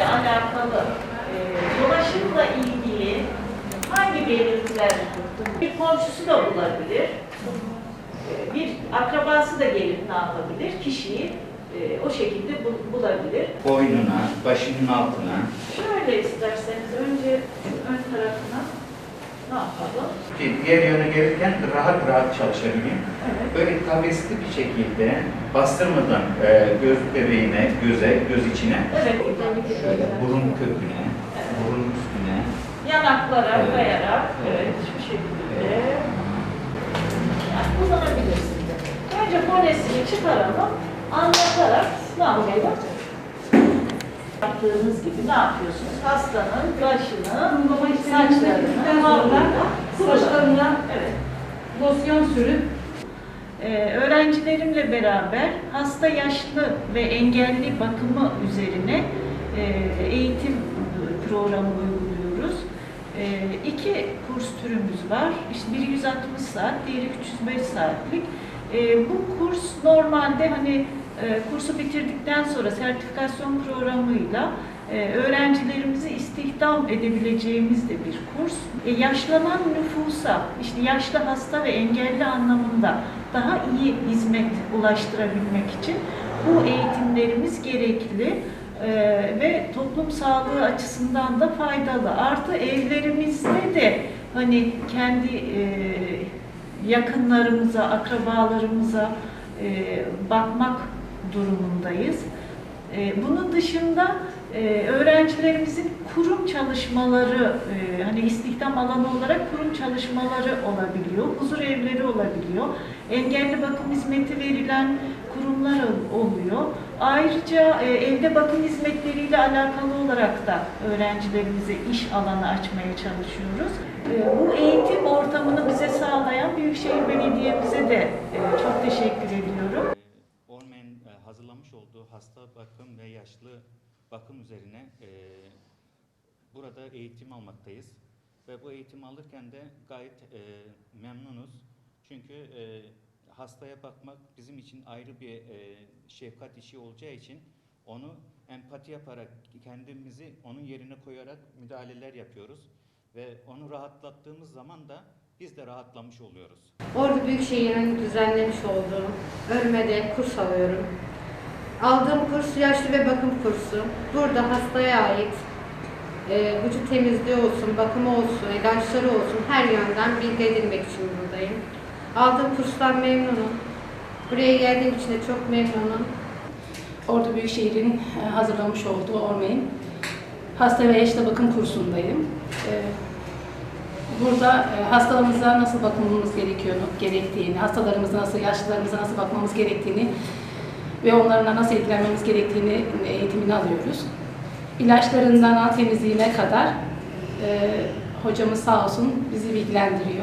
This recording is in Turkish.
ile alakalı e, dolaşımla ilgili hangi belirtiler bir komşusu da bulabilir, e, bir akrabası da gelip ne yapabilir, kişiyi e, o şekilde bulabilir. Boynuna, başının altına. Şöyle isterseniz önce ön tarafına ne yapalım? Ki diğer yöne gelirken rahat rahat çalışabileyim. Evet. Böyle kafesli bir şekilde bastırmadan e, göz bebeğine, göze, göz içine, Evet. şöyle burun köküne, Evet. burun üstüne. Yanaklara Evet. kayarak, evet, Evet. şu şekilde. Yani uzanabilirsiniz. Önce fonesini çıkaralım, anlatarak ne yapalım? Yaptığınız gibi ne yapıyorsunuz? Hastanın başını, saçlarını, havluyla saçlarına Evet. losyon sürüp Ee, öğrencilerimle beraber hasta yaşlı ve engelli bakımı üzerine e, eğitim programı uyguluyoruz. E, iki kurs türümüz var. İşte biri 160 saat, diğeri 305 saatlik. E, bu kurs normalde hani e, kursu bitirdikten sonra sertifikasyon programıyla e, öğrencilerimizi istihdam edebileceğimiz de bir kurs. E, yaşlanan nüfusa, işte yaşlı hasta ve engelli anlamında daha iyi hizmet ulaştırabilmek için bu eğitimlerimiz gerekli e, ve toplum sağlığı açısından da faydalı. Artı evlerimizde de hani kendi e, yakınlarımıza, akrabalarımıza bakmak durumundayız. E, bunun dışında e, öğrencilerimizin kurum çalışmaları, e, hani istihdam alanı olarak kurum çalışmaları olabiliyor, huzur evleri olabiliyor, engelli bakım hizmeti verilen kurumlar ol- oluyor. Ayrıca evde bakım hizmetleriyle alakalı olarak da öğrencilerimize iş alanı açmaya çalışıyoruz. Bu eğitim ortamını bize sağlayan Büyükşehir Belediye'mize de çok teşekkür ediyorum. Hazırlamış olduğu hasta bakım ve yaşlı bakım üzerine e, burada eğitim almaktayız. Ve bu eğitim alırken de gayet e, memnunuz. Çünkü e, hastaya bakmak bizim için ayrı bir e, şefkat işi olacağı için onu empati yaparak kendimizi onun yerine koyarak müdahaleler yapıyoruz. Ve onu rahatlattığımız zaman da biz de rahatlamış oluyoruz. Ordu Büyükşehir'in düzenlemiş olduğu Örme'de kurs alıyorum. Aldığım kurs yaşlı ve bakım kursu. Burada hastaya ait e, vücut temizliği olsun, bakımı olsun, ilaçları olsun her yönden bilgi edinmek için buradayım. Aldığım kurstan memnunum. Buraya geldiğim için de çok memnunum. Ordu Büyükşehir'in e, hazırlamış olduğu Orme'in hasta ve yaşlı bakım kursundayım. E, Burada e, hastalarımıza nasıl bakmamız gerekiyor, gerektiğini, hastalarımıza nasıl, yaşlılarımıza nasıl bakmamız gerektiğini ve onlarla nasıl ilgilenmemiz gerektiğini eğitimini alıyoruz. İlaçlarından al temizliğine kadar e, hocamız sağ olsun bizi bilgilendiriyor.